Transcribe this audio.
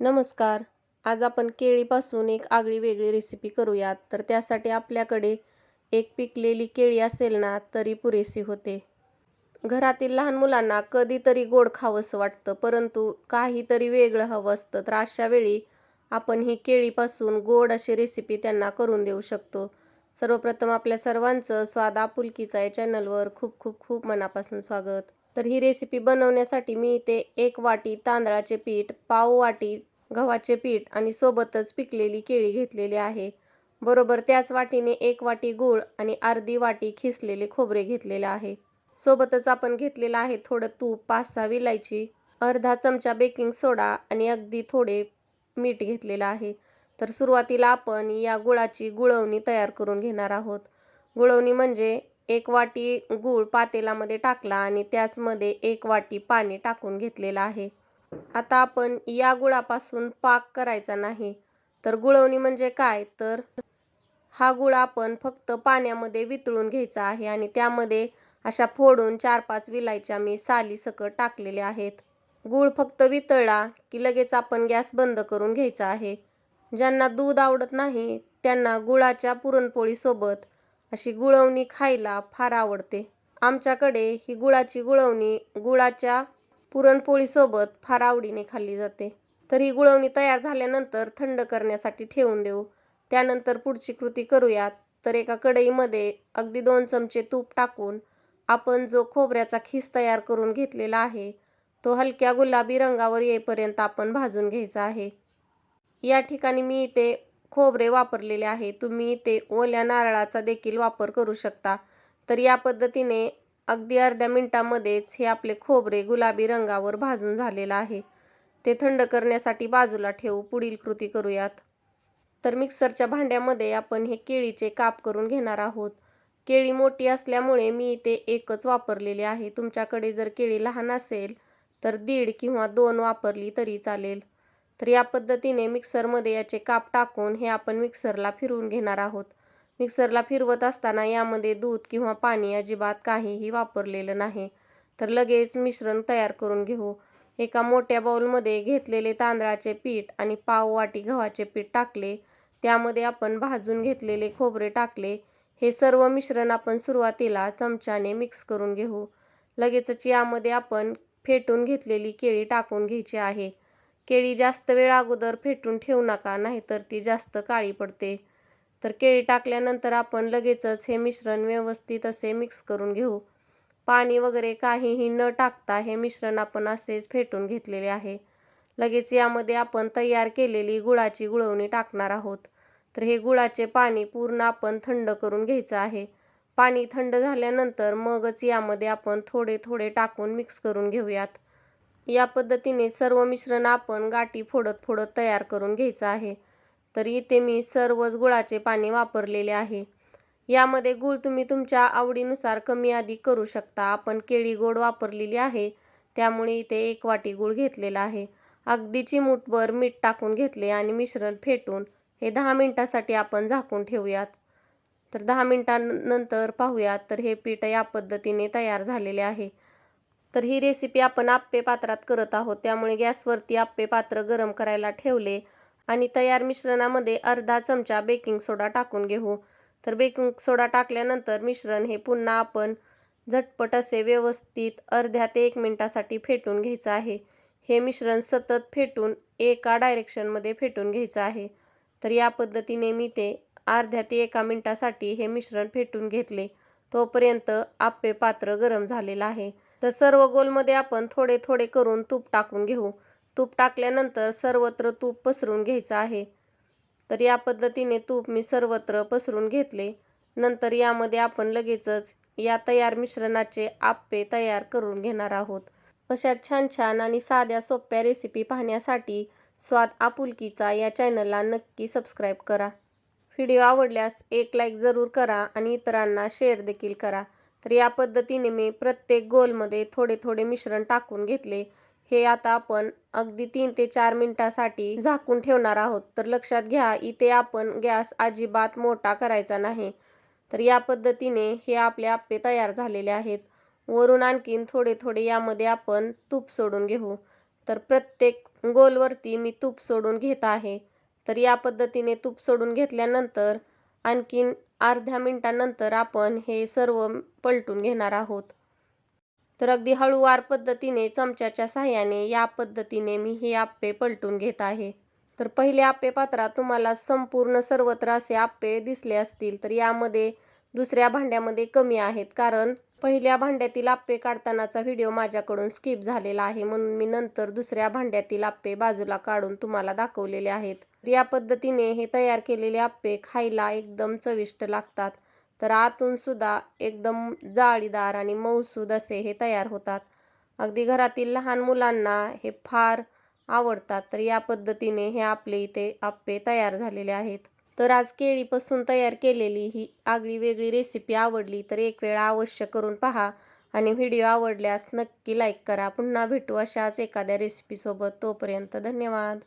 नमस्कार. आज आपण केळीपासून एक आगळी वेगळी रेसिपी करूयात. तर त्यासाठी आपल्याकडे एक पिकलेली केळी असेल ना तरी पुरेशी होते. घरातील लहान मुलांना कधीतरी गोड खावंसं वाटतं परंतु काहीतरी वेगळं हवं असतं. तर अशा वेळी आपण ही केळीपासून गोड अशी रेसिपी त्यांना करून देऊ शकतो. सर्वप्रथम आपल्या सर्वांचं स्वाद आपुलकीचा या चॅनलवर खूप खूप खूप मनापासून स्वागत. तर ही रेसिपी बनवण्यासाठी मी इथे एक वाटी तांदळाचे पीठ पाव वाटी गव्हाचे पीठ आणि सोबतच पिकलेली केळी घेतलेली आहे. बरोबर त्याच वाटीने एक वाटी गूळ आणि अर्धी वाटी खिसलेले खोबरे घेतलेले आहे. सोबतच आपण घेतलेलं आहे थोडं तूप पाच सहा विलायची अर्धा चमचा बेकिंग सोडा आणि अगदी थोडे मीठ घेतलेलं आहे. तर सुरुवातीला आपण या गुळाची गुळवणी तयार करून घेणार आहोत. गुळवणी म्हणजे एक वाटी गूळ पातेलामध्ये टाकला आणि त्याचमध्ये एक वाटी पाणी टाकून घेतलेलं आहे. आता आपण या गुळापासून पाक करायचा नाही तर गुळवणी म्हणजे काय? तर हा गुळ आपण फक्त पाण्यामध्ये वितळून घ्यायचा आहे आणि त्यामध्ये अशा फोडून चार पाच विलायच्या मी साली सकट टाकलेले आहेत. गूळ फक्त वितळला की लगेच आपण गॅस बंद करून घ्यायचा आहे. ज्यांना दूध आवडत नाही त्यांना गुळाच्या पुरणपोळीसोबत अशी गुळवणी खायला फार आवडते. आमच्याकडे ही गुळाची गुळवणी गुळाच्या पुरणपोळीसोबत फार आवडीने खाल्ली जाते. तर ही गुळवणी तयार झाल्यानंतर थंड करण्यासाठी ठेवून देऊ. त्यानंतर पुढची कृती करूयात. तर एका कढईमध्ये अगदी दोन चमचे तूप टाकून आपण जो खोबऱ्याचा खीस तयार करून घेतलेला आहे तो हलक्या गुलाबी रंगावर येईपर्यंत आपण भाजून घ्यायचा आहे. या ठिकाणी मी इथे खोबरे वापरलेले आहे. तुम्ही ते ओल्या नारळाचा देखील वापर करू शकता. तर या पद्धतीने अगदी अर्ध्या मिनटामध्येच हे आपले खोबरे गुलाबी रंगावर भाजून झालेलं आहे. ते थंड करण्यासाठी बाजूला ठेवू पुढील कृती करूयात. तर मिक्सरच्या भांड्यामध्ये आपण हे केळीचे काप करून घेणार आहोत. केळी मोठी असल्यामुळे मी इथे एकच वापरलेली आहे. तुमच्याकडे जर केळी लहान असेल तर दीड किंवा दोन वापरली तरी चालेल. तर या पद्धतीने मिक्सरमध्ये याचे काप टाकून हे आपण मिक्सरला फिरवून घेणार आहोत. मिक्सरला फिरवत असताना यामध्ये दूध किंवा पाणी अजिबात काहीही वापरलेलं नाही. तर लगेच मिश्रण तयार करून घेऊ. एका मोठ्या बाऊलमध्ये घेतलेले तांदळाचे पीठ आणि पाव वाटी गव्हाचे पीठ टाकले. त्यामध्ये आपण भाजून घेतलेले खोबरे टाकले. हे सर्व मिश्रण आपण सुरुवातीला चमच्याने मिक्स करून घेऊ. लगेचच यामध्ये आपण फेटून घेतलेली केळी टाकून घ्यायची आहे. केळी जास्त वेळ अगोदर फेटून ठेवू नका नाहीतर ती जास्त काळी पडते. तर केळी टाकल्यानंतर आपण लगेचच हे मिश्रण व्यवस्थित असे मिक्स करून घेऊ. पाणी वगैरे काहीही न टाकता हे मिश्रण आपण असेच फेटून घेतलेले आहे. लगेच यामध्ये आपण तयार केलेली गुळाची गुळवणी टाकणार आहोत. तर हे गुळाचे पाणी पूर्ण आपण थंड करून घ्यायचं आहे. पाणी थंड झाल्यानंतर मगच यामध्ये आपण थोडे थोडे टाकून मिक्स करून घेऊयात. या पद्धतीने सर्व मिश्रण आपण गाठी फोडत फोडत तयार करून घ्यायचं आहे. तर इथे मी सर्वच गुळाचे पाणी वापरलेले आहे. यामध्ये गूळ तुम्ही तुमच्या आवडीनुसार कमी अधिक करू शकता. आपण केळी गोड वापरलेली आहे. त्यामुळे इथे एक वाटी गूळ घेतलेला आहे. अगदी चिमूटभर मीठ टाकून घेतले आणि मिश्रण फेटून हे दहा मिनटासाठी आपण झाकून ठेवूयात. तर दहा मिनटानंतर पाहूयात. तर हे पीठ या पद्धतीने तयार झालेले आहे. तर ही रेसिपी आपण आप्पे पात्रात करत आहोत. त्यामुळे गॅसवरती आप्पे पात्र गरम करायला ठेवले आणि तयार मिश्रणामध्ये अर्धा चमचा बेकिंग सोडा टाकून घेऊ. तर बेकिंग सोडा टाकल्यानंतर मिश्रण हे पुन्हा आपण झटपट असे व्यवस्थित अर्ध्या ते एक मिनटासाठी फेटून घ्यायचं आहे. हे मिश्रण सतत फेटून एका डायरेक्शनमध्ये फेटून घ्यायचं आहे. तर या पद्धतीने मी ते अर्ध्या ते एका मिनटासाठी हे मिश्रण फेटून घेतले. तोपर्यंत आप्पे पात्र गरम झालेलं आहे. तर सर्व गोलमध्ये आपण थोडे थोडे करून तूप टाकून घेऊ. तूप टाकल्यानंतर सर्वत्र तूप पसरून घ्यायचं आहे. तर या पद्धतीने तूप मी सर्वत्र पसरून घेतले. नंतर यामध्ये आपण लगेचच या तयार मिश्रणाचे आप्पे तयार करून घेणार आहोत. अशा छान छान आणि साध्या सोप्या रेसिपी पाहण्यासाठी स्वाद आपुलकीचा या चॅनलला नक्की सबस्क्राईब करा. व्हिडिओ आवडल्यास एक लाईक जरूर करा आणि इतरांना शेअर देखील करा. तर या पद्धतीने मी प्रत्येक गोलमध्ये थोडे थोडे मिश्रण टाकून घेतले. हे आता आपण अगदी तीन ते चार मिनटासाठी झाकून ठेवणार आहोत. तर लक्षात घ्या इथे आपण गॅस अजिबात मोठा करायचा नाही. तर या पद्धतीने हे आपले आप्पे तयार झालेले आहेत. वरून आणखीन थोडे थोडे यामध्ये आपण तूप सोडून घेऊ. तर प्रत्येक गोलवरती मी तूप सोडून घेत आहे. तर या पद्धतीने तूप सोडून घेतल्यानंतर आणखीन अर्ध्या मिनटानंतर आपण हे सर्व पलटून घेणार आहोत. तर अगदी हळूवार पद्धतीने चमच्याच्या साह्याने या पद्धतीने मी हे आप्पे पलटून घेत आहे. तर पहिले आप्पे पात्रात तुम्हाला संपूर्ण सर्वत्र असे आप्पे दिसले असतील तर यामध्ये दुसऱ्या भांड्यामध्ये कमी आहेत. कारण पहिल्या भांड्यातील आप्पे काढतानाचा व्हिडिओ माझ्याकडून स्किप झालेला आहे म्हणून मी नंतर दुसऱ्या भांड्यातील आप्पे बाजूला काढून तुम्हाला दाखवलेले आहेत. या पद्धतीने हे तयार केलेले आप्पे खायला एकदम चविष्ट लागतात. तर आतून सुद्धा एकदम जाळीदार आणि मऊसूद असे हे तयार होतात. अगदी घरातील लहान मुलांना हे फार आवडतात तर या पद्धतीने हे आपले इथे आप्पे तयार झालेले आहेत. तर आज केळीपासून तयार केलेली ही आगळी वेगळी रेसिपी आवडली तर एक वेळा अवश्य करून पहा आणि व्हिडिओ आवडल्यास नक्की लाईक करा. पुन्हा भेटू अशाच एखाद्या रेसिपीसोबत तोपर्यंत धन्यवाद.